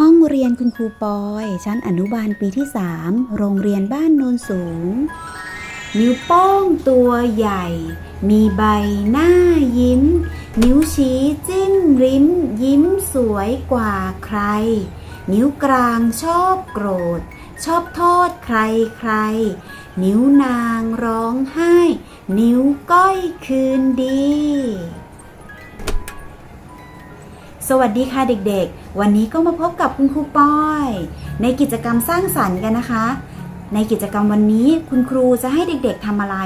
ห้องเรียนคุณครูปอย ชั้นอนุบาลปีที่ 3 โรงเรียนบ้านโนนสูง นิ้วโป้งตัวใหญ่ มีใบหน้ายิ้ม นิ้วชี้จิ้มริม ยิ้มสวยกว่าใคร นิ้วกลางชอบโกรธ ชอบโทษใครใคร นิ้วนางร้องไห้ นิ้วก้อยคืนดี สวัสดีค่ะเด็กๆ วันนี้ก็มาพบกับคุณครูปอย ในกิจกรรมสร้างสรรค์กันนะคะ ในกิจกรรมวันนี้คุณครูจะให้เด็กๆทำอะไร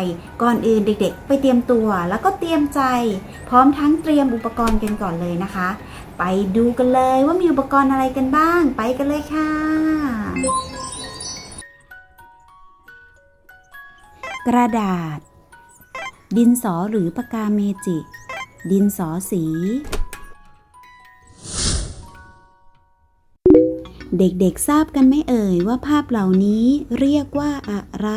ก่อนอื่นเด็กๆ ไปเตรียมตัวแล้วก็เตรียมใจ พร้อมทั้งเตรียมอุปกรณ์กันก่อนเลยนะคะ ไปดูกันเลยว่ามีอุปกรณ์อะไรกันบ้าง ไปกันเลยค่ะ กระดาษ ดินสอหรือปากกาเมจิกดินสอสี เด็กๆทราบกันไหมเอ่ยว่าภาพเหล่านี้เรียกว่าอะไร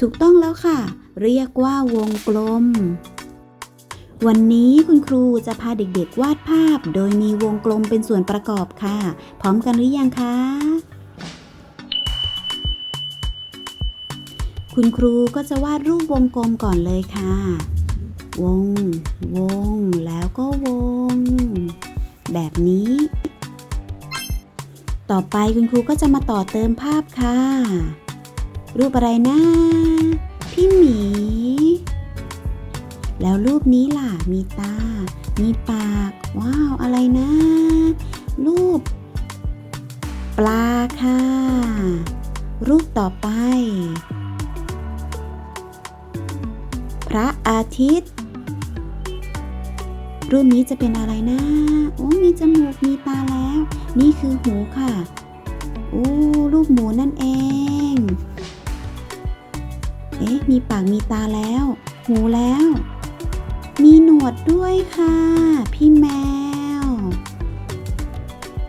ถูกต้องแล้วค่ะ เรียกว่าวงกลม วันนี้คุณครูจะพาเด็กๆ วาดภาพ โดยมีวงกลมเป็นส่วนประกอบค่ะ พร้อมกันหรือยังคะคุณครูก็จะวาดรูปวงกลมก่อนเลยค่ะ วง วง แล้วก็วง แบบนี้ ต่อไปคุณครูก็จะมาต่อเติมภาพค่ะ รูปอะไรนะ พี่หมี แล้วรูปนี้ล่ะ มีตา มีปาก ว้าว อะไรนะ รูป ปลาค่ะ รูปต่อไป พระอาทิตย์ รูปนี้จะเป็นอะไรนะ โอ้มีจมูก มีตาแล้ว นี่คือหูค่ะ โอ้รูปหมูนั่นเอง เอ๊ะ มีปากมีตาแล้ว หูแล้ว มีหนวดด้วยค่ะ พี่แมว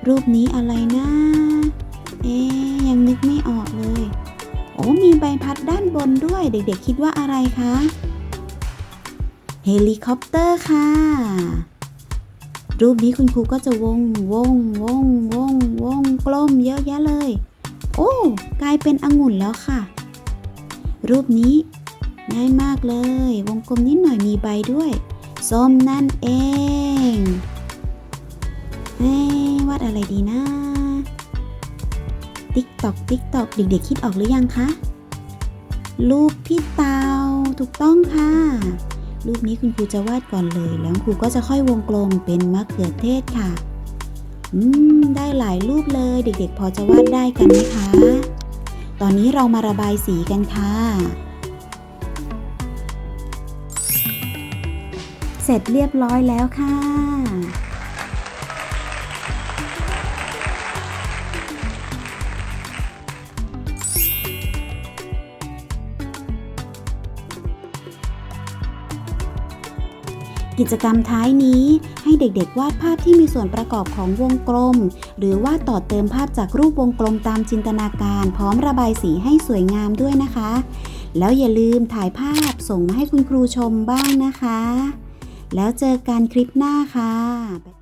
รูปนี้อะไรนะเอ๊ะยังนึกไม่ออกเลย โอ้มีใบพัดด้านบนด้วย เด็กๆคิดว่าอะไรคะ เฮลิคอปเตอร์ค่ะ รูปนี้คุณครูก็จะวงวงวงวงวงกลมเยอะแยะเลย โอ้กลายเป็นองุ่นแล้วค่ะ รูปนี้ง่ายมากเลย วงกลมนิดหน่อยมีใบด้วยส้มนั่นเองเอ้วาดอะไรดีนะติ๊กตอกติ๊กตอกเด็กๆคิดออกหรือยังคะรูปพี่เตาถูกต้องค่ะ รูปนี้คุณครูจะวาดก่อนเลย แล้วครูก็จะค่อยวงกลมเป็นมะเขือเทศค่ะ อืม ได้หลายรูปเลย เด็กๆ พอจะวาดได้กันไหมคะ ตอนนี้เรามาระบายสีกันค่ะ เสร็จเรียบร้อยแล้วค่ะ กิจกรรมท้ายนี้ให้เด็กๆ วาดภาพที่มีส่วนประกอบของวงกลม หรือวาดต่อเติมภาพจากรูปวงกลมตามจินตนาการพร้อมระบายสีให้สวยงามด้วยนะคะ แล้วอย่าลืมถ่ายภาพส่งมาให้คุณครูชมบ้างนะคะ แล้วเจอกันคลิปหน้าค่ะ